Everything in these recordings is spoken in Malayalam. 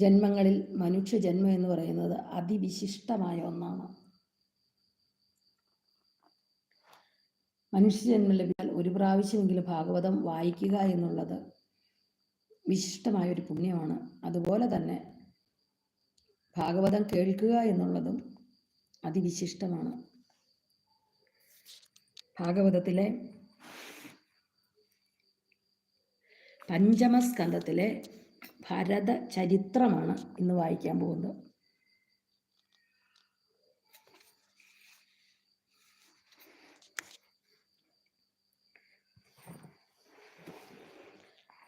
ജന്മങ്ങളിൽ മനുഷ്യജന്മം എന്ന് പറയുന്നത് അതിവിശിഷ്ടമായ ഒന്നാണ്. മനുഷ്യജന്മം ലഭിച്ചാൽ ഒരു പ്രാവശ്യമെങ്കിലും ഭാഗവതം വായിക്കുക എന്നുള്ളത് വിശിഷ്ടമായ ഒരു പുണ്യമാണ്. അതുപോലെ തന്നെ ഭാഗവതം കേൾക്കുക എന്നുള്ളതും അതിവിശിഷ്ടമാണ്. ഭാഗവതത്തിലെ പഞ്ചമസ്കന്ധത്തിലെ ഭരത ചരിത്രമാണ് ഇന്ന് വായിക്കാൻ പോകുന്നത്.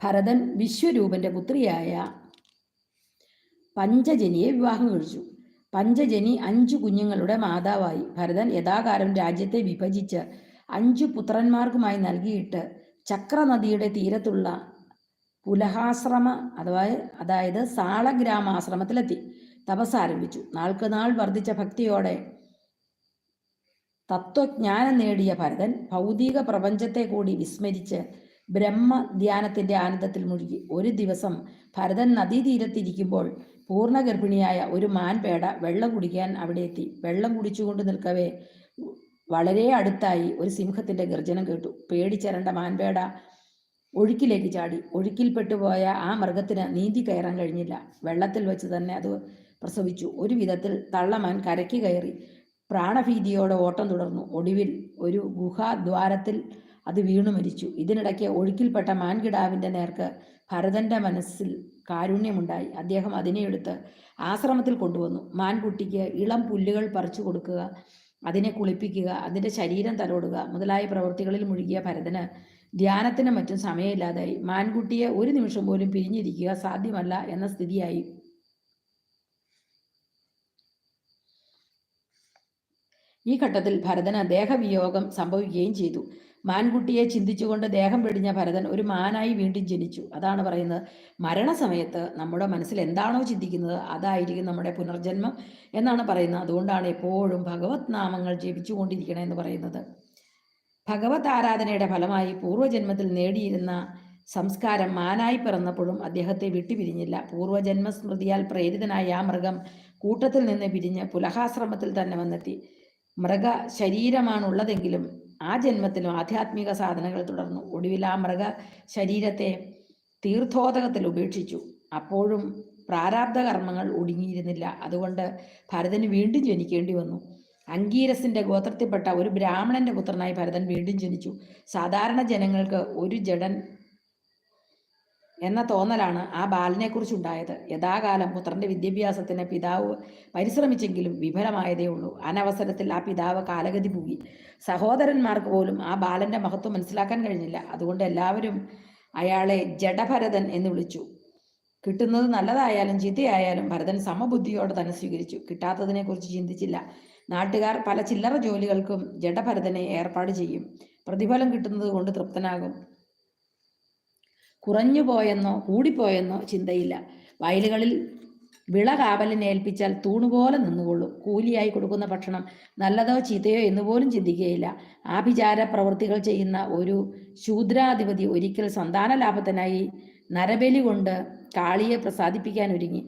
ഭരതൻ വിശ്വരൂപന്റെ പുത്രിയായ പഞ്ചജനിയെ വിവാഹം കഴിച്ചു. പഞ്ചജനി അഞ്ചു കുഞ്ഞുങ്ങളുടെ മാതാവായി. ഭരതൻ യഥാകാലം രാജ്യത്തെ വിഭജിച്ച് അഞ്ചു പുത്രന്മാർക്കുമായി നൽകിയിട്ട് ചക്രനദിയുടെ തീരത്തുള്ള പുലഹാശ്രമ അഥവാ അതായത് സാളഗ്രാമാശ്രമത്തിലെത്തി. തപസ് ആരംഭിച്ചു നാൾക്ക് നാൾ വർദ്ധിച്ച ഭക്തിയോടെ തത്വജ്ഞാനം നേടിയ ഭരതൻ ഭൗതിക പ്രപഞ്ചത്തെ കൂടി വിസ്മരിച്ച് ബ്രഹ്മ ധ്യാനത്തിന്റെ ആനന്ദത്തിൽ മുഴുകി. ഒരു ദിവസം ഭരതൻ നദീതീരത്തിരിക്കുമ്പോൾ പൂർണഗർഭിണിയായ ഒരു മാൻപേട വെള്ളം കുടിക്കാൻ അവിടെ എത്തി. വെള്ളം കുടിച്ചുകൊണ്ട് നിൽക്കവേ വളരെ അടുത്തായി ഒരു സിംഹത്തിന്റെ ഗർജനം കേട്ടു. പേടിച്ചരണ്ട മാൻപേട ഒഴുക്കിലേക്ക് ചാടി. ഒഴുക്കിൽപ്പെട്ടുപോയ ആ മൃഗത്തിന് നീന്തി കയറാൻ കഴിഞ്ഞില്ല. വെള്ളത്തിൽ വെച്ച് തന്നെ അത് പ്രസവിച്ചു. ഒരു വിധത്തിൽ തള്ളമാൻ കരയ്ക്ക് കയറി പ്രാണഭീതിയോടെ ഓട്ടം തുടർന്നു. ഒടുവിൽ ഒരു ഗുഹാദ്വാരത്തിൽ അത് വീണു മരിച്ചു. ഇതിനിടയ്ക്ക് ഒഴുക്കിൽപ്പെട്ട മാൻകിടാവിന്റെ നേർക്ക് ഭരതന്റെ മനസ്സിൽ കാരുണ്യമുണ്ടായി. അദ്ദേഹം അതിനെ എടുത്ത് ആശ്രമത്തിൽ കൊണ്ടുവന്നു. മാൻകുട്ടിക്ക് ഇളം പുല്ലുകൾ പറിച്ചു കൊടുക്കുക അതിനെ കുളിപ്പിക്കുക അതിന്റെ ശരീരം തലോടുക മുതലായ പ്രവൃത്തികളിൽ മുഴുകിയ ഭരതന് ധ്യാനത്തിനും മറ്റും സമയമില്ലാതായി. മാൻകുട്ടിയെ ഒരു നിമിഷം പോലും പിരിഞ്ഞിരിക്കുക സാധ്യമല്ല എന്ന സ്ഥിതിയായി. ഈ ഘട്ടത്തിൽ ഭരതന് ദേഹവിയോഗം സംഭവിക്കുകയും ചെയ്തു. മാൻകുട്ടിയെ ചിന്തിച്ചുകൊണ്ട് ദേഹം വെടിഞ്ഞ ഭരതൻ ഒരു മാനായി വീണ്ടും ജനിച്ചു. അതാണ് പറയുന്നത് മരണസമയത്ത് നമ്മുടെ മനസ്സിൽ എന്താണോ ചിന്തിക്കുന്നത് അതായിരിക്കും നമ്മുടെ പുനർജന്മം എന്നാണ് പറയുന്നത്. അതുകൊണ്ടാണ് എപ്പോഴും ഭഗവത് നാമങ്ങൾ ജപിച്ചുകൊണ്ടിരിക്കണം എന്ന് പറയുന്നത്. ഭഗവത് ആരാധനയുടെ ഫലമായി പൂർവജന്മത്തിൽ നേടിയിരുന്ന സംസ്കാരം മാനായി പിറന്നപ്പോഴും അദ്ദേഹത്തെ വിട്ടുപിരിഞ്ഞില്ല. പൂർവജന്മ സ്മൃതിയാൽ പ്രേരിതനായ ആ മൃഗം കൂട്ടത്തിൽ നിന്ന് പിരിഞ്ഞ് പുലഹാശ്രമത്തിൽ തന്നെ വന്നെത്തി. മൃഗ ശരീരമാണുള്ളതെങ്കിലും ആ ജന്മത്തിലും ആധ്യാത്മിക സാധനകൾ തുടർന്നു. ഒടുവിൽ ആ മൃഗ ശരീരത്തെ തീർത്ഥോദകത്തിൽ ഉപേക്ഷിച്ചു. അപ്പോഴും പ്രാരാബ്ധ കർമ്മങ്ങൾ ഒടുങ്ങിയിരുന്നില്ല. അതുകൊണ്ട് ഭരതന് വീണ്ടും ജനിക്കേണ്ടി വന്നു. അങ്കീരസിന്റെ ഗോത്രത്തിൽപ്പെട്ട ഒരു ബ്രാഹ്മണന്റെ പുത്രനായി ഭരതൻ വീണ്ടും ജനിച്ചു. സാധാരണ ജനങ്ങൾക്ക് ഒരു ജഡൻ എന്ന തോന്നലാണ് ആ ബാലനെക്കുറിച്ചുണ്ടായത് യഥാകാലം പുത്രന്റെ വിദ്യാഭ്യാസത്തിന് പിതാവ് പരിശ്രമിച്ചെങ്കിലും വിഫലമായതേ ഉള്ളൂ. അനവസരത്തിൽ ആ പിതാവ് കാലഗതി പൂകി. സഹോദരന്മാർക്ക് പോലും ആ ബാലന്റെ മഹത്വം മനസ്സിലാക്കാൻ കഴിഞ്ഞില്ല. അതുകൊണ്ട് എല്ലാവരും അയാളെ ജഡഭരതൻ എന്ന് വിളിച്ചു. കിട്ടുന്നത് നല്ലതായാലും ചീത്തയായാലും ഭരതൻ സമബുദ്ധിയോടെ തന്നെ സ്വീകരിച്ചു. കിട്ടാത്തതിനെക്കുറിച്ച് ചിന്തിച്ചില്ല. നാട്ടുകാർ പല ചില്ലറ ജോലികൾക്കും ജഡഭരതനെ ഏർപ്പാട് ചെയ്യും. പ്രതിഫലം കിട്ടുന്നത് കൊണ്ട് തൃപ്തനാകും. കുറഞ്ഞു പോയെന്നോ കൂടിപ്പോയെന്നോ ചിന്തയില്ല. വയലുകളിൽ വിള കാവലിനെ ഏൽപ്പിച്ചാൽ തൂണുപോലെ നിന്നുകൊള്ളും. കൂലിയായി കൊടുക്കുന്ന ഭക്ഷണം നല്ലതോ ചീത്തയോ എന്ന് പോലും ചിന്തിക്കുകയില്ല. ആഭിചാര പ്രവൃത്തികൾ ചെയ്യുന്ന ഒരു ശൂദ്രാധിപതി ഒരിക്കൽ സന്താന ലാഭത്തിനായി നരബലി കൊണ്ട് കാളിയെ പ്രസാദിപ്പിക്കാൻ ഒരുങ്ങി.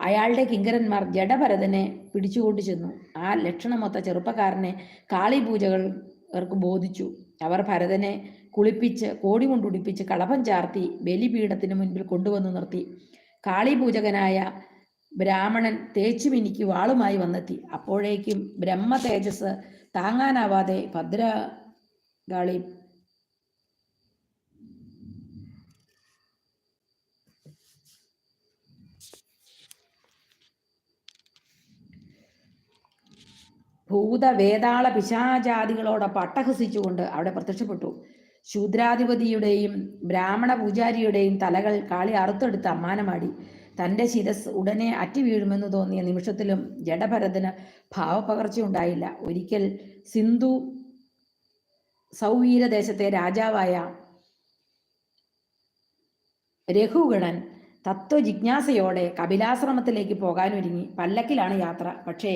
അയാളുടെ കിങ്കരന്മാർ ജഡഭരതനെ പിടിച്ചുകൊണ്ടു ചെന്നു. ആ ലക്ഷണമൊത്ത ചെറുപ്പക്കാരനെ കാളി പൂജകൾക്ക് ബോധിച്ചു. അവർ ഭരതനെ കുളിപ്പിച്ച് കോടി കൊണ്ടുടിപ്പിച്ച് കളഭം ചാർത്തി ബലിപീഠത്തിന് മുൻപിൽ കൊണ്ടുവന്നു നിർത്തി. കാളിപൂജകനായ ബ്രാഹ്മണൻ തേച്ചു മിനിക്ക് വാളുമായി വന്നെത്തി. അപ്പോഴേക്കും ബ്രഹ്മ തേജസ് താങ്ങാനാവാതെ ഭദ്രകാളി ഭൂതവേതാള പിശാചാദികളോടൊപ്പം അട്ടഹസിച്ചുകൊണ്ട് അവിടെ പ്രത്യക്ഷപ്പെട്ടു. ശൂദ്രാധിപതിയുടെയും ബ്രാഹ്മണ പൂജാരിയുടെയും തലകൾ കാളി അറുത്തെടുത്ത് അമ്മാനമാടി. തന്റെ ശിരസ് ഉടനെ അറ്റി വീഴുമെന്ന് തോന്നിയ നിമിഷത്തിലും ജഡഭരതന് ഭാവപകർച്ചയുണ്ടായില്ല ഒരിക്കൽ സിന്ധു സൗവീരദേശത്തെ രാജാവായ രഘുഗണൻ തത്വജിജ്ഞാസയോടെ കപിലാശ്രമത്തിലേക്ക് പോകാനൊരുങ്ങി. പല്ലക്കിലാണ് യാത്ര. പക്ഷേ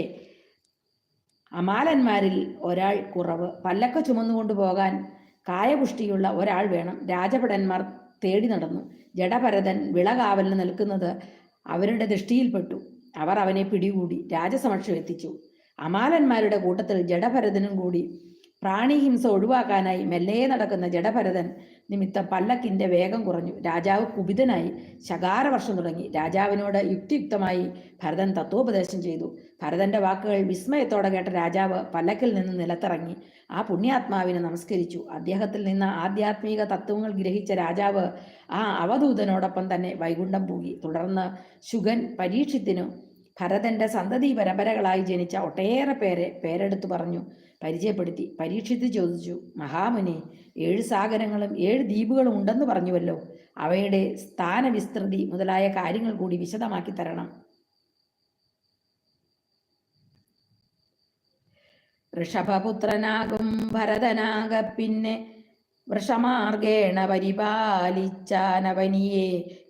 അമാലന്മാരിൽ ഒരാൾ കുറവ്. പല്ലക്ക ചുമന്നുകൊണ്ട് പോകാൻ കായപുഷ്ടിയുള്ള ഒരാൾ വേണം. രാജഭടന്മാർ തേടി നടന്നു. ജഡഭരതൻ വിളകാവലിന് നിൽക്കുന്നത് അവരുടെ ദൃഷ്ടിയിൽപ്പെട്ടു. അവർ അവനെ പിടികൂടി രാജസമക്ഷം എത്തിച്ചു അമാലന്മാരുടെ കൂട്ടത്തിൽ ജഡഭരതനും കൂടി പ്രാണിഹിംസ ഒഴിവാക്കാനായി മെല്ലെ നടക്കുന്ന ജഡഭരതൻ നിമിത്തം പല്ലക്കിന്റെ വേഗം കുറഞ്ഞു. രാജാവ് കുപിതനായി ശകാരവർഷം തുടങ്ങി. രാജാവിനോട് യുക്തിയുക്തമായി ഭരതൻ തത്വോപദേശം ചെയ്തു. ഭരതന്റെ വാക്കുകൾ വിസ്മയത്തോടെ കേട്ട രാജാവ് പല്ലക്കിൽ നിന്ന് നിലത്തിറങ്ങി. ആ പുണ്യാത്മാവിനെ നമസ്കരിച്ചു. അദ്ദേഹത്തിൽ നിന്ന് ആധ്യാത്മിക തത്വങ്ങൾ ഗ്രഹിച്ച രാജാവ് ആ അവധൂതനോടൊപ്പം തന്നെ വൈകുണ്ഠം പൂകി. തുടർന്ന് ശുഗൻ പരീക്ഷത്തിനു ഭരതന്റെ സന്തതി പരമ്പരകളായി ജനിച്ച ഒട്ടേറെ പേരെ പേരെടുത്തു പറഞ്ഞു പരിചയപ്പെടുത്തി പരീക്ഷിച്ച് ചോദിച്ചു. മഹാമുനി ഏഴ് സാഗരങ്ങളും ഏഴ് ദ്വീപുകളും ഉണ്ടെന്ന് പറഞ്ഞുവല്ലോ. അവയുടെ സ്ഥാനവിസ്തൃതി മുതലായ കാര്യങ്ങൾ കൂടി വിശദമാക്കി തരണം. ഋഷഭപുത്രനാകും ഭരതനാക പിന്നെ വൃഷമാർഗേണ പരിപാലിച്ചാനവനിയെ.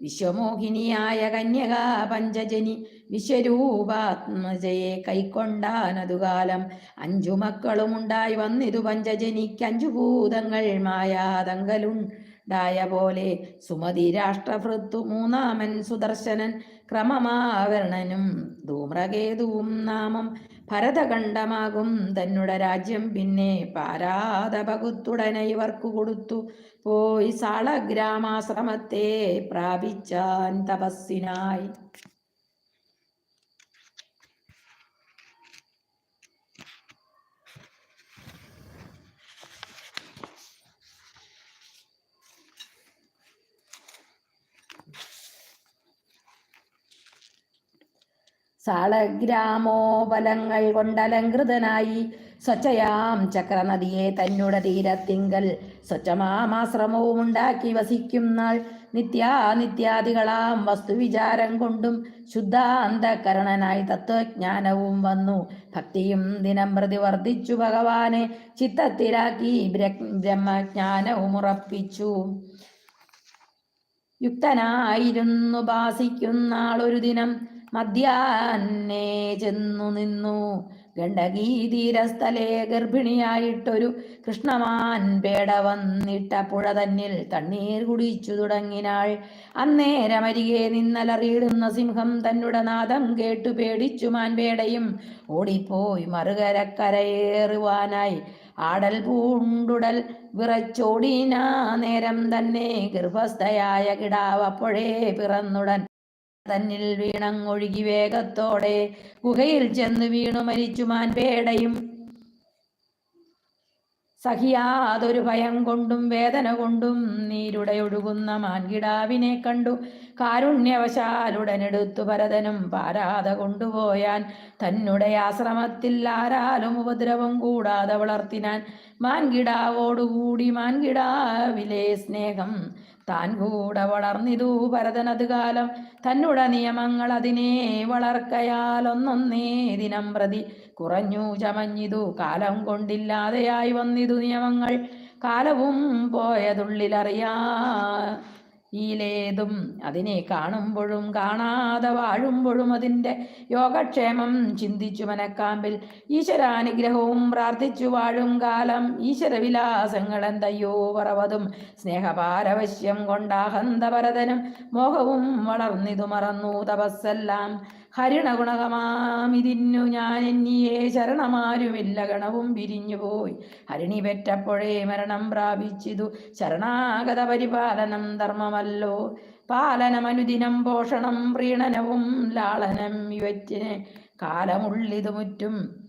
വിശ്വമോഹിനിയായ കന്യകാ പഞ്ചജനി വിശ്വരൂപാത്മജയെ കൈക്കൊണ്ടാനതുകാലം അഞ്ചു മക്കളുമുണ്ടായി വന്നിതു പഞ്ചജനിക്ക് അഞ്ചു ഭൂതങ്ങൾ മായാതങ്കലുണ്ടായ പോലെ സുമതി രാഷ്ട്രഭൃത്തു മൂന്നാമൻ സുദർശനൻ ക്രമമാവരണനും ധൂമ്രകേതുവും നാമം ഭരതഖണ്ഡമാകും തന്നുട രാജ്യം. പിന്നെ പാരാതപകുത്തുടനെ ഇവർക്കു കൊടുത്തു. പോയി സാളഗ്രാമാശ്രമത്തെ പ്രാപിച്ചാൻ തപസ്സിനായി. സാളഗ്രാമോപലങ്ങൾ കൊണ്ടലങ്കൃതനായി. സ്വച്ഛയാം ചക്രനദിയെ തന്നുടെ തീരത്തിങ്കൽ. സ്വച്ഛമാമാശ്രമവും ഉണ്ടാക്കി വസിക്കും നാൾ. നിത്യാനിത്യാദികളാം വസ്തുവിചാരം കൊണ്ടും ശുദ്ധാന്തകരണനായി തത്വജ്ഞാനവും വന്നു. ഭക്തിയും ദിനം പ്രതി വർദ്ധിച്ചു ഭഗവാനെ. ചിത്തത്തിലാക്കി ബ്രഹ്മജ്ഞാനവും ഉറപ്പിച്ചു യുക്തനായിരുന്നു ഭാസിക്കുന്നാളൊരു ദിനം. മധ്യാന്നെ ചെന്നു നിന്നു. ഗണ്ഡകീതീരസ്ഥലെ ഗർഭിണിയായിട്ടൊരു കൃഷ്ണമാൻ പേട വന്നിട്ട പുഴ തന്നിൽ തണ്ണീർ കുടിച്ചു തുടങ്ങിനാൾ. അന്നേരമരികെ നിന്നലറിയിടുന്ന സിംഹം തന്നുടെ നാദം കേട്ടു പേടിച്ചു മാൻപേടയും ഓടിപ്പോയി മറുകരക്കരയേറുവാനായി. ആടൽ പൂണ്ടുടൽ വിറച്ചോടിനാ നേരം തന്നെ ഗർഭസ്ഥയായ കിടാവ് അപ്പോഴേ പിറന്നുടൻ. തന്നിൽ വീണങ്ങൊഴുകി വേഗത്തോടെ ഗുഹയിൽ ചെന്ന് വീണു മരിച്ചു മാൻ പേടയും. സഹിയാതൊരു ഭയം കൊണ്ടും വേദന കൊണ്ടും നീരുടെ ഒഴുകുന്ന മാൻകിടാവിനെ കണ്ടു. കാരുണ്യവശാലുടനെടുത്തു ഭരതനും പാരാതെ കൊണ്ടുപോയാൻ തന്നുടെ ആശ്രമത്തിൽ ആരാലും ഉപദ്രവം കൂടാതെ വളർത്തിനാൻ മാൻകിടാവോടുകൂടി മാൻകിടാവിലെ സ്നേഹം താൻ കൂടെ വളർന്നിതു. ഭരതനത് കാലം തന്നുട നിയമങ്ങൾ അതിനെ വളർക്കയാൽ ഒന്നൊന്നേ ദിനം പ്രതി കുറഞ്ഞു ചമഞ്ഞിതു. കാലം കൊണ്ടില്ലാതെയായി വന്നിതു നിയമങ്ങൾ. കാലവും പോയതുള്ളിലറിയാ ഈലേതും അതിനെ കാണുമ്പോഴും കാണാതെ വാഴുമ്പോഴും അതിന്റെ യോഗക്ഷേമം ചിന്തിച്ചു മനക്കാമ്പിൽ. ഈശ്വരാനുഗ്രഹവും പ്രാർത്ഥിച്ചു വാഴും കാലം ഈശ്വരവിലാസങ്ങൾ എന്തയ്യോ പറവതും. സ്നേഹപാരവശ്യം കൊണ്ടാഹന്തപരതനും മോഹവും വളർന്നിതു മറന്നു തപസ്സെല്ലാം. ഹരിണഗുണകമാമിതിന്നു ഞാൻ എന്നിയെ ശരണമാരുമില്ല ഗണവും പിരിഞ്ഞുപോയി ഹരിണി പെറ്റപ്പോഴേ മരണം പ്രാപിച്ചിതു. ശരണാഗത പരിപാലനം ധർമ്മമല്ലോ. പാലനമനുദിനം പോഷണം പ്രീണനവും ലാളനം ഇവറ്റിന് കാലമുള്ളിതു മുറ്റും.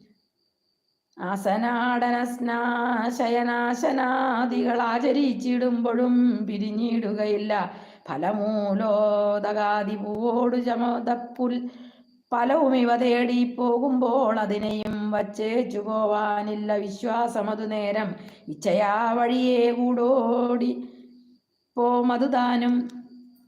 ആസനാടന സ്നാശയനാശനാദികൾ ആചരിച്ചിടുമ്പോഴും പിരിഞ്ഞിടുകയില്ല. ഫലമൂലോദകാതി പൂവോടു ചമതപ്പുൽ ഫലവും ഇവ തേടി പോകുമ്പോൾ അതിനെയും വച്ചേച്ചു പോവാനില്ല വിശ്വാസമതു നേരം. ഇച്ഛയാ വഴിയെ കൂടോടി പോമതുതാനും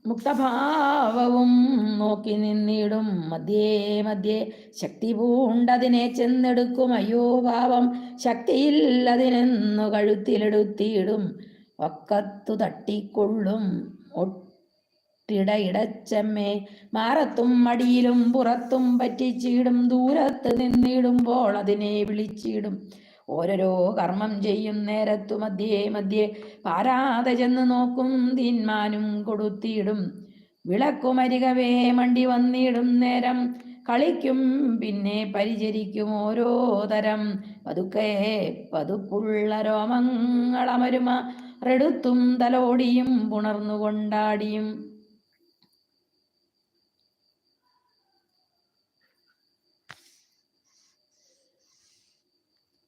മുക്തഭാവവും നോക്കി നിന്നിടും. മധ്യേ മധ്യേ ശക്തി പൂണ്ടതിനെ ചെന്നെടുക്കും. അയ്യോ പാവം ശക്തിയില്ലതിനെന്നു കഴുത്തിലെടുത്തിയിടും ഒക്കത്തു തട്ടിക്കൊള്ളും. ഒട്ടിടയിടച്ചമ്മേ മാറത്തും മടിയിലും പുറത്തും പറ്റിച്ചിടും. ദൂരത്ത് നിന്നിടുമ്പോൾ അതിനെ വിളിച്ചിടും. ഓരോരോ കർമ്മം ചെയ്യും നേരത്തു മധ്യേ മധ്യേ. പാരാതെ ചെന്ന് നോക്കും തീന്മാനും കൊടുത്തിടും. വിളക്കുമരികവേ മണ്ടി വന്നിടും നേരം. കളിക്കും പിന്നെ പരിചരിക്കും ഓരോ തരം. പതുക്കെ പതുപ്പുള്ള രോമങ്ങളമരുമ റെടുത്തും തലോടിയും പുണർന്നുകൊണ്ടാടിയും.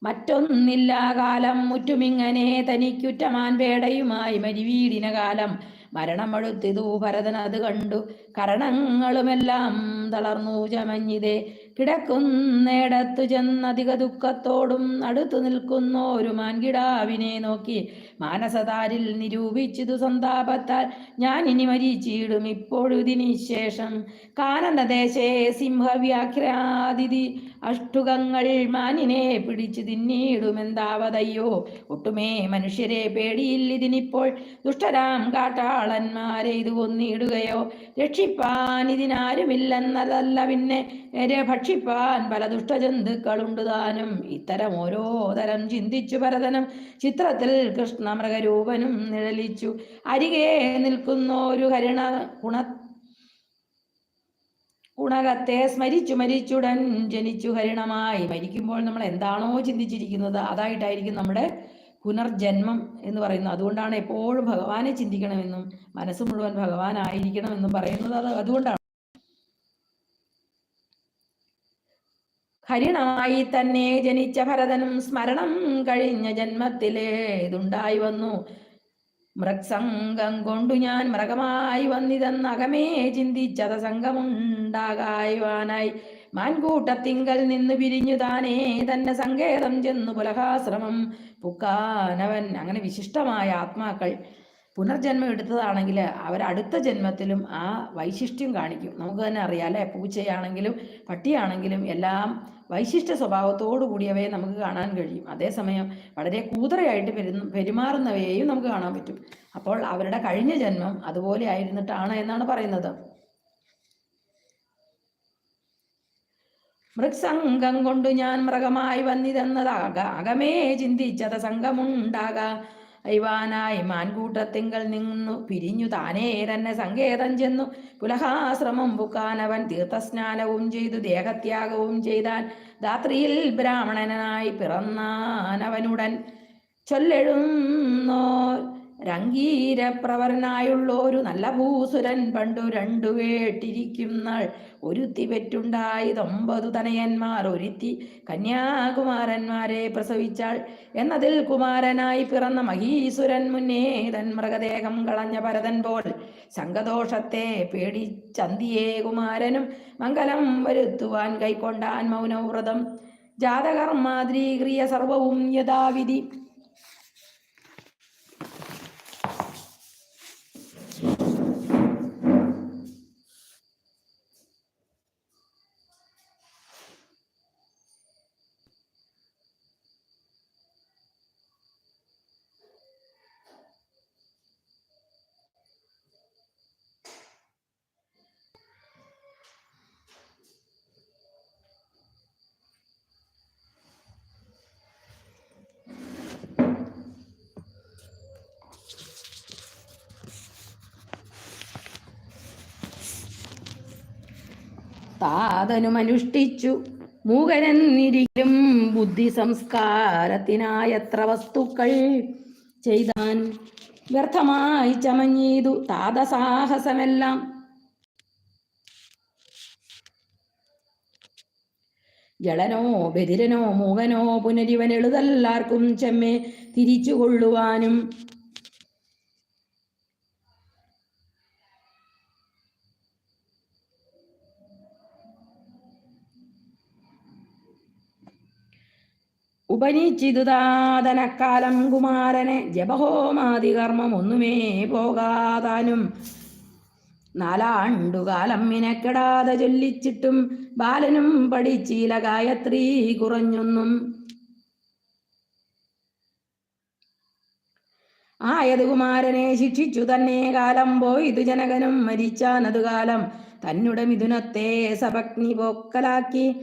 മറ്റൊന്നില്ല കാലം മുറ്റുമിങ്ങനെ തനിക്കുറ്റമാൻ പേടയുമായി മരിവീടിന കാലം. മരണമഴുത്തിതു ഭരതൻ അത് കണ്ടു. കരണങ്ങളുമെല്ലാം തളർന്നു ചമഞ്ഞിതേ. കിടക്കുന്നേടത്തു ചെന്നധിക ദുഃഖത്തോടും അടുത്തു നിൽക്കുന്ന ഒരു മാൻകിടാവിനെ നോക്കി മാനസതാരിൽ നിരൂപിച്ചതു സന്താപത്താൽ ഞാൻ ഇനി മരിച്ചിടും ഇപ്പോഴുതിനു ശേഷം. കാനനദേശേ സിംഹവ്യാഖ്യാതിഥി അഷ്ടുകങ്ങൾ മാനിനെ പിടിച്ചു തിന്നിടുമെന്താവതയ്യോ? ഒട്ടുമേ മനുഷ്യരെ പേടിയില്ലിതിനിപ്പോൾ ദുഷ്ടരാം കാട്ടാളന്മാരെ ഇത് കൊന്നിടുകയോ? രക്ഷിപ്പാൻ ഇതിനാരുമില്ലെന്നതല്ല പിന്നെ. ഭക്ഷിപ്പാൻ പല ദുഷ്ടജന്തുക്കളുണ്ട് താനും. ഇത്തരം ഓരോ തരം ചിന്തിച്ചു ഭരതനും ചിത്രത്തിൽ കൃഷ്ണമൃഗരൂപനും നിഴലിച്ചു. അരികെ നിൽക്കുന്ന ഒരു ഹരിണ ഗുണ ഗുണകത്തെ സ്മരിച്ചു മരിച്ചുടൻ ജനിച്ചു ഹരിണമായി. മരിക്കുമ്പോൾ നമ്മൾ എന്താണോ ചിന്തിച്ചിരിക്കുന്നത് അതായിട്ടായിരിക്കും നമ്മുടെ പുനർജന്മം എന്ന് പറയുന്നത്. അതുകൊണ്ടാണ് എപ്പോഴും ഭഗവാനെ ചിന്തിക്കണമെന്നും മനസ്സ് മുഴുവൻ ഭഗവാനായിരിക്കണമെന്നും പറയുന്നത് അത് അതുകൊണ്ടാണ്. ഹരിണമായി തന്നെ ജനിച്ച ഭരതനും സ്മരണം കഴിഞ്ഞ ജന്മത്തിലേതുണ്ടായി വന്നു. മൃക്സംഗം കൊണ്ടു ഞാൻ മൃഗമായി വന്നിതെന്നകമേ ചിന്തിച്ചത സംഘമുണ്ടാകായുവാനായി മാൻകൂട്ടത്തിങ്കൽ നിന്ന് പിരിഞ്ഞു താനേ തന്നെ സങ്കേതം ചെന്നു പുലഹാശ്രമം പുക്കാനവൻ. അങ്ങനെ വിശിഷ്ടമായ ആത്മാക്കൾ പുനർജന്മം എടുത്തതാണെങ്കിൽ അവർ അടുത്ത ജന്മത്തിലും ആ വൈശിഷ്ട്യം കാണിക്കും. നമുക്ക് തന്നെ അറിയാം അല്ലേ? പൂച്ചയാണെങ്കിലും പട്ടിയാണെങ്കിലും എല്ലാം വൈശിഷ്ട്യ സ്വഭാവത്തോടു കൂടിയവയെ നമുക്ക് കാണാൻ കഴിയും. അതേസമയം വളരെ കൂതറയായിട്ട് പെരു പെരുമാറുന്നവയെയും നമുക്ക് കാണാൻ പറ്റും. അപ്പോൾ അവരുടെ കഴിഞ്ഞ ജന്മം അതുപോലെ ആയിരുന്നിട്ടാണ് എന്നാണ് പറയുന്നത്. മൃക്സംഗം കൊണ്ടു ഞാൻ മൃഗമായി വന്നിതെന്നതാക അകമേ ചിന്തിച്ചത സംഘമുണ്ടാക അയ്വാനായി മാൻകൂട്ടത്തിങ്കൽ നിന്നു പിരിഞ്ഞു താനേ തന്നെ സങ്കേതം ചെന്നു. പുലഹാശ്രമം പുക്കാനവൻ തീർത്ഥസ്നാനവും ചെയ്തു ദേഹത്യാഗവും ചെയ്താൻ ധാത്രിയിൽ ബ്രാഹ്മണനായി പിറന്നാനവനുടൻ ചൊല്ലെഴുന്നോ രംഗീരപ്രവരനായുള്ളൊരു നല്ല ഭൂസുരൻ പണ്ടു രണ്ടു വേട്ടിരിക്കുന്നാൾ. ഒരുത്തി പെറ്റുണ്ടായതൊമ്പതു തനയന്മാർ. ഒരുത്തി കന്യാകുമാരന്മാരെ പ്രസവിച്ചാൾ. എന്നതിൽ കുമാരനായി പിറന്ന മഹീസുരൻ മുന്നേ തൻ മൃഗദേഹം കളഞ്ഞ ഭരതൻ പോൽ സംഘദോഷത്തെ പേടിച്ചന്തിയേ കുമാരനും മംഗലം വരുത്തുവാൻ കൈക്കൊണ്ടാൻ മൗനവ്രതം. ജാതകർമാദ്രീക്രിയ സർവവും യഥാവിധി. താതനുമനുഷ്ഠിച്ചു മൂകനെന്നിരിക്കും ബുദ്ധി സംസ്കാരത്തിനായത്ര വസ്തുക്കൾ ചെയ്താൻ വ്യർത്ഥമായി ചമഞ്ഞീതു താതസാഹസമെല്ലാം. ജളനോ ബദിരനോ മൂകനോ പുനരിവൻ എളുതല്ലാർക്കും ചെമ്മെ തിരിച്ചു ഉപനിശ്ചിതുതാതനക്കാലം കുമാരനെ ജപഹോമാതികർമ്മം ഒന്നുമേ പോകാതാനും. നാലാണ്ടുകാലം മിനക്കെടാതെ ചൊല്ലിച്ചിട്ടും ബാലനും പഠിച്ചീല ഗായത്രി കുറഞ്ഞൊന്നും. ആയത് കുമാരനെ ശിക്ഷിച്ചു തന്നെ കാലം പോയിതു ജനകനും മരിച്ചാനതു കാലം. തന്നുടെ മിഥുനത്തെ സപഗ്നി പോക്കലാക്കി.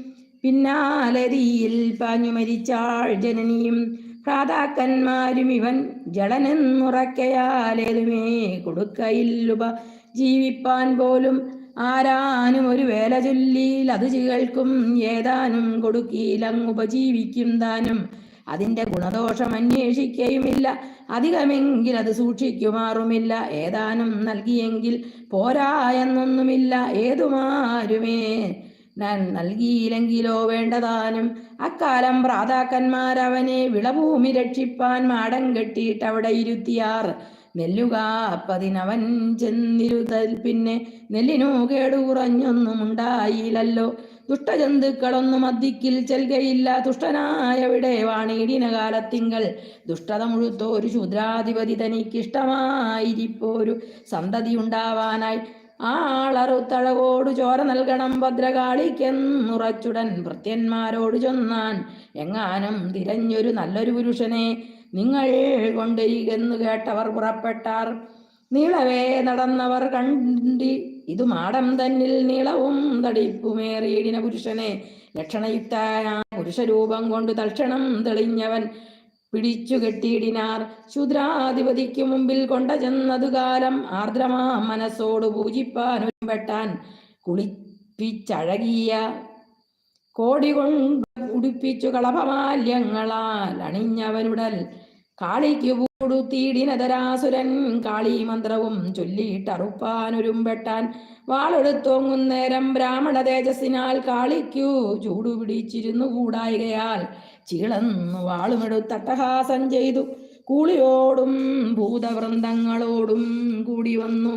പിന്നാലരിയിൽ പാഞ്ഞു മരിച്ചാൾ ജനനിയും ഭ്രാതാക്കന്മാരും ഇവൻ ജളനെന്നുറക്കയാലേതുമേ കൊടുക്കയില്ലുപ ജീവിപ്പാൻ പോലും ആരാനും ഒരു വേല ചൊല്ലിയിൽ അത് ചികൾക്കും ഏതാനും കൊടുക്കിയിലങ്ങുപജീവിക്കും താനും. അതിന്റെ ഗുണദോഷം അന്വേഷിക്കുകയുമില്ല അധികമെങ്കിൽ അത് സൂക്ഷിക്കുമാറുമില്ല. ഏതാനും നൽകിയെങ്കിൽ പോരാ എന്നൊന്നുമില്ല ഏതുമാരുമേ ഞാൻ നൽകിയില്ലെങ്കിലോ വേണ്ടതാനും അക്കാലം പ്രാതാക്കന്മാരവനെ വിളഭൂമി രക്ഷിപ്പാൻ മാടം കെട്ടിയിട്ട് അവിടെ ഇരുത്തിയാർ. നെല്ലുക അപ്പതിനവൻ ചെന്നിരുതൽ പിന്നെ നെല്ലിനു കേടുകുറഞ്ഞൊന്നും ഉണ്ടായില്ലല്ലോ ദുഷ്ടജന്തുക്കളൊന്നും അദ്ദിക്കിൽ ചെൽകയില്ല. ദുഷ്ടനായവിടെ വാണീടിന കാലത്തിങ്കൾ ദുഷ്ടത മുഴുത്തോ ഒരു ശൂദ്രാധിപതി തനിക്കിഷ്ടമായിരിപ്പോരു സന്തതി ഉണ്ടാവാനായി ആളറുത്തഴകോടു ചോര നൽകണം ഭദ്രകാളിക്കെന്നുറച്ചുടൻ ഭൃത്യന്മാരോട് ചൊന്നാൻ. എങ്ങാനും തിരഞ്ഞൊരു നല്ലൊരു പുരുഷനെ നിങ്ങൾ കൊണ്ടിരിക്കുന്നു കേട്ടവർ പുറപ്പെട്ടാർ. നീളവേ നടന്നവർ കണ്ടി ഇതു മാടം തന്നിൽ നീളവും തടിപ്പുമേറിയിടിന പുരുഷനെ. ലക്ഷണയുക്തായ പുരുഷരൂപം കൊണ്ട് തൽക്ഷണം തെളിഞ്ഞവൻ പിടിച്ചു കെട്ടിയിടിനാർ. ശൂദ്രാധിപതിക്ക് മുമ്പിൽ കൊണ്ട ചെന്നതു കാലം ആർദ്രമാ മനസ്സോട് പൂജിപ്പാനും വെട്ടാൻ കുളിപ്പിച്ചഴകിയ കോടി കൊണ്ട് ഉടുപ്പിച്ചു കളഭമാല്യങ്ങളാൽ അണിഞ്ഞവനുടൽ കാളിക്കു കൊടുത്തിടിനതരാസുരൻ കാളി മന്ത്രവും ചൊല്ലിയിട്ടറുപ്പാനൊരുമ്പെട്ടാൻ വാളെടുത്തോങ്ങുന്നേരം ബ്രാഹ്മണ തേജസ്സിനാൽ കാളിക്കു ചൂടുപിടിച്ചിരുന്നു കൂടായികയാൽ ചീളന്നു വാളുമെടുത്തട്ടഹാസം ചെയ്തു കൂളിയോടും ഭൂതവൃന്ദങ്ങളോടും കൂടി വന്നു.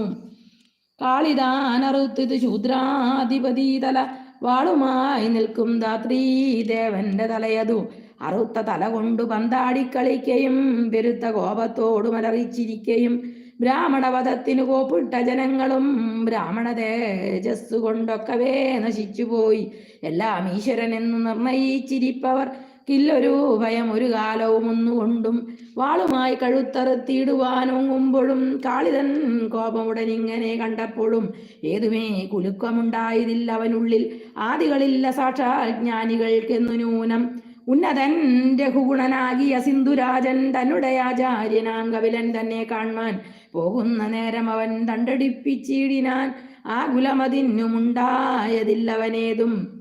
കാളിദാനറുത്തിത് ശൂദ്രാധിപതി തല വാളുമായി നിൽക്കും ധാത്രീ ദേവന്റെ തലയതു. അറുത്ത തല കൊണ്ടു പന്താടിക്കളിക്കയും പെരുത്ത കോപത്തോട് മലറിച്ചിരിക്കയും ബ്രാഹ്മണവധത്തിനു കോപ്പിട്ട ജനങ്ങളും ബ്രാഹ്മണ തേജസ് കൊണ്ടൊക്കവേ നശിച്ചുപോയി. എല്ലാം ഈശ്വരനെന്ന് നിർണയിച്ചിരിപ്പവർ കില്ലൊരു ഭയം ഒരു കാലവും ഒന്നുകൊണ്ടും വാളുമായി കഴുത്തറുത്തിയിടുവാനൊങ്ങുമ്പോഴും കാളിതൻ കോപമുടൻ ഇങ്ങനെ കണ്ടപ്പോഴും ഏതുമേ കുലുക്കമുണ്ടായതില്ല അവനുള്ളിൽ ആദികളില്ല സാക്ഷാൽ ജ്ഞാനികൾക്കെന്നു ന്യൂനം. ഉന്നതൻ രഘുഗുണനാകിയ സിന്ധുരാജൻ തന്നുടെ ആചാര്യനാം കപിലൻ തന്നെ കാണുവാൻ പോകുന്ന നേരം അവൻ തണ്ടടിപ്പിച്ചിടിനാൻ ആകുലമതിന്നുമുണ്ടായതില്ലവനേതും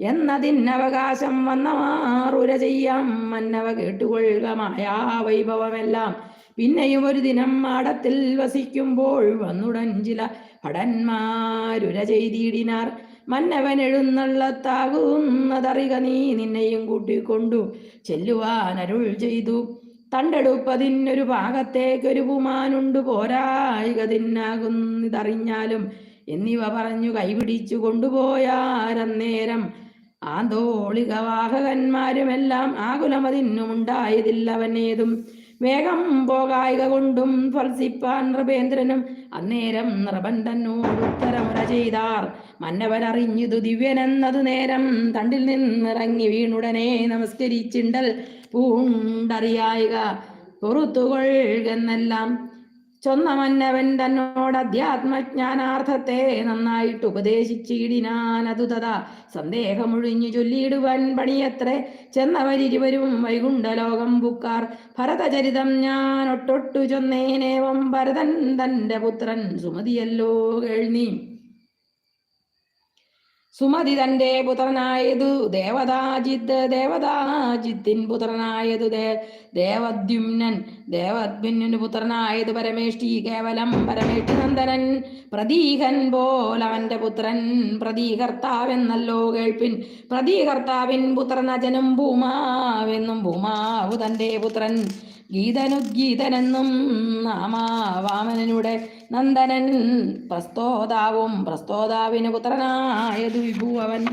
എന്നതിനവകാശം വന്ന മാറുര ചെയ്യാം. മന്നവ കേട്ടുകൊള്ളുക മായാ വൈഭവമെല്ലാം പിന്നെയും ഒരു ദിനം മാടത്തിൽ വസിക്കുമ്പോൾ വന്നുടൻ ചില ഭടന്മാരുര ചെയ്തിടിനാർ. മന്നവൻ എഴുന്നള്ളത്താകുന്നതറിക നീ നിന്നെയും കൂട്ടിക്കൊണ്ടു ചെല്ലുവാൻ അരുൾ ചെയ്തു. തണ്ടെടുപ്പതിനൊരു ഭാഗത്തേക്കൊരു പുമാനുണ്ട് പോരായികതിന്നാകുന്നിതറിഞ്ഞാലും എന്നിവ പറഞ്ഞു കൈപിടിച്ചു കൊണ്ടുപോയാരന്നേരം ആന്തോളിക വാഹകന്മാരുമെല്ലാം ആകുലമതിന്നുമുണ്ടായതില്ലവനേതും. വേഗം പോകായിക കൊണ്ടും ഫൽസിപ്പാൻ നൃപേന്ദ്രനും അന്നേരം ഉത്തരമുര ചെയ്താർ. ദിവ്യനെന്നത് ദിവ്യനെന്നതു നേരം തണ്ടിൽ നിന്നിറങ്ങി വീണുടനെ നമസ്കരിച്ചിണ്ടൽ പൂണ്ടറിയായിക. പൊറുത്തുകൊള്ളുകെന്നെല്ലാം ചൊന്ന മന്നവൻ തന്നോട് അധ്യാത്മജ്ഞാനാർത്ഥത്തെ നന്നായിട്ട് ഉപദേശിച്ചിടിനാൻ അതു തഥാ. സന്ദേഹമൊഴിഞ്ഞു ചൊല്ലിയിടുവാൻ പണിയത്രേ. ചെന്നവരിരുവരും വൈകുണ്ഠലോകം ബുക്കാർ ഭരതചരിതം ഞാൻ ഒട്ടൊട്ടു ചൊന്നേനേവം ഭരതൻ തന്റെ പുത്രൻ സുമതിയല്ലോ കേൾനീ. സുമതി തന്റെ പുത്രനായതു ദേവതാജിത്ത് ദേവതാജിത്തിൻ പുത്രനായതു ദേവദ്യുമ്നൻ ദേവദ്യുമ്നു പുത്രനായത് പരമേഷ്ടി കേവലം പരമേഷ്ടി നന്ദനൻ. പ്രതീകൻ പോലവന്റെ പുത്രൻ പ്രതീകർത്താവെന്നല്ലോ കേൾപ്പിൻ. പ്രതീകർത്താവിൻ പുത്രനജനും ഭൂമാവെന്നും ഭൂമാവു തന്റെ പുത്രൻ. ഗീതനുദ്ഗീതനെന്നും നാമാവാമനനുടെ നന്ദനൻ പ്രസ്തോതാവും പ്രസ്തോതാവിന് പുത്രനായതു വിഭുവൻ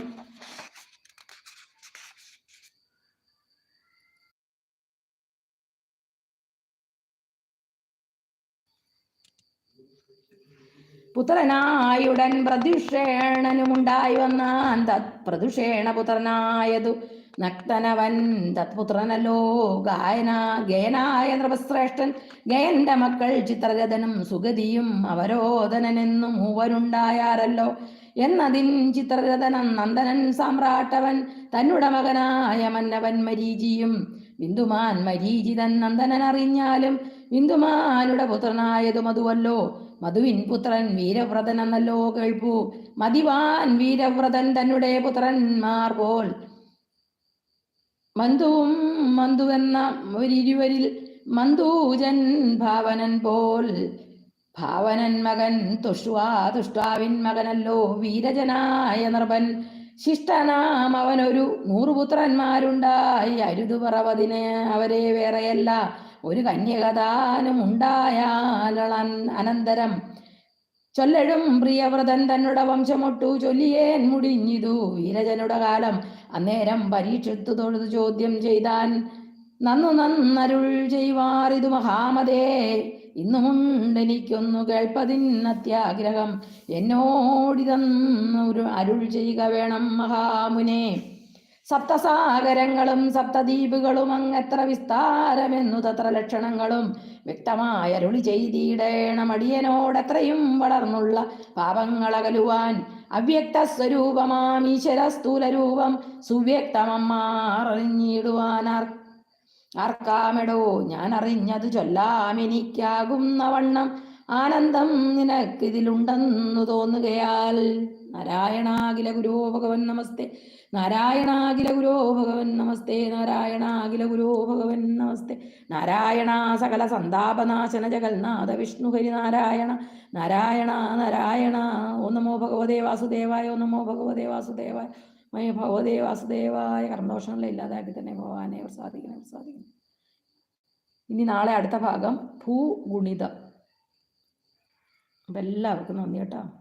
പുത്രനായുടൻ പ്രതിഷേണനുമുണ്ടായി വന്നാൻ തത് പുത്രനായതു നക്തനവൻ തത്പുത്രനല്ലോ ഗായന ഗയനായ നൃപശ്രേഷ്ഠൻ. ഗയന്റെ മക്കൾ ചിത്രരഥനും സുഗതിയും അവരോധനനെന്നും മൂവരുണ്ടായാരല്ലോ. എന്നതിൻ ചിത്രരഥനൻ നന്ദനൻ സാമ്രാട്ടവൻ തന്നുടെ മകനായ മന്നവൻ മരീചിയും. ബിന്ദുമാൻ മരീചിതൻ നന്ദനൻ അറിഞ്ഞാലും ബിന്ദുമാനുടെ പുത്രനായതു മധുവല്ലോ മധുവിൻ പുത്രൻ വീരവ്രതൻ എന്നല്ലോ കേൾപ്പു. മതിവാൻ വീരവ്രതൻ തന്നുടേ പുത്രന്മാർ പോൽ മന്ദുവും മന്ദുവെന്ന ഒരിരുവരിൽ മന്ദൂജൻ ഭാവനൻ പോൽ. ഭാവനൻ മകൻ തുഷ്വാ തുഷ്ടാവിൻ മകനല്ലോ വീരജനായ നൃപൻ ശിഷ്ടനാം അവനൊരു നൂറുപുത്രന്മാരുണ്ടായി. അരുതു പറവതിന് അവരെ വേറെയല്ല. ഒരു കന്യകദാനം ഉണ്ടായാലളൻ അനന്തരം ചൊല്ലഴും പ്രിയവ്രതൻ തന്നുട വംശമൊട്ടു ചൊല്ലിയേൻ മുടിഞ്ഞിതു വീരജനുടെ കാലം. അന്നേരം പരീക്ഷത്തു തൊഴുതു ചോദ്യം ചെയ്താൻ. നന്നു നന്നരുൾ ചെയ്വാറിതു മഹാമതേ. ഇന്നുമുണ്ടെനിക്കൊന്നു കേൾപ്പതിൻ അത്യാഗ്രഹം. എന്നോടിതന്നു അരുൾ ചെയ്യുക വേണം മഹാമുനെ. സപ്തസാഗരങ്ങളും സപ്തദ്വീപുകളും അങ്ങെത്ര വിസ്താരമെന്നു തത്ര ലക്ഷണങ്ങളും വ്യക്തമായ അരുളി ചെയ്തിടേണം അടിയനോടത്രയും വളർന്നുള്ള പാപങ്ങളകലുവാൻ അവ്യക്ത സ്വരൂപമാം ഈശ്വര സ്ഥൂലരൂപം സുവ്യക്തമമ്മാറിഞ്ഞിടുവാൻ ആർ ആർക്കാമെടോ ഞാൻ അറിഞ്ഞത് ചൊല്ലാം എനിക്കാകുന്ന വണ്ണം ആനന്ദം നിനക്കിതിലുണ്ടെന്നു തോന്നുകയാൽ നാരായണാകില ഗുരോ ഭഗവൻ നമസ്തേ. നാരായണാകില ഗുരോ ഭഗവൻ നമസ്തേ നാരായണാകില ഗുരോ ഭഗവൻ നമസ്തേ. നാരായണ സകല സന്താപനാശന ജഗന്നാഥ വിഷ്ണു ഹരി നാരായണ. നാരായണ നാരായണ. ഓ നമോ ഭഗവതേ വാസുദേവായ ഓ നമോ ഭഗവതേ വാസുദേവായ. മയ ഭഗവതേ വാസുദേവായ. കർമ്മദോഷങ്ങളെ ഇല്ലാതാക്കി തന്നെ ഭഗവാനെ പ്രസാദിക്കണം പ്രസാദിക്കണം ഇനി നാളെ അടുത്ത ഭാഗം ഭൂഗുണിതം. അപ്പം എല്ലാവർക്കും നന്ദി കേട്ടോ.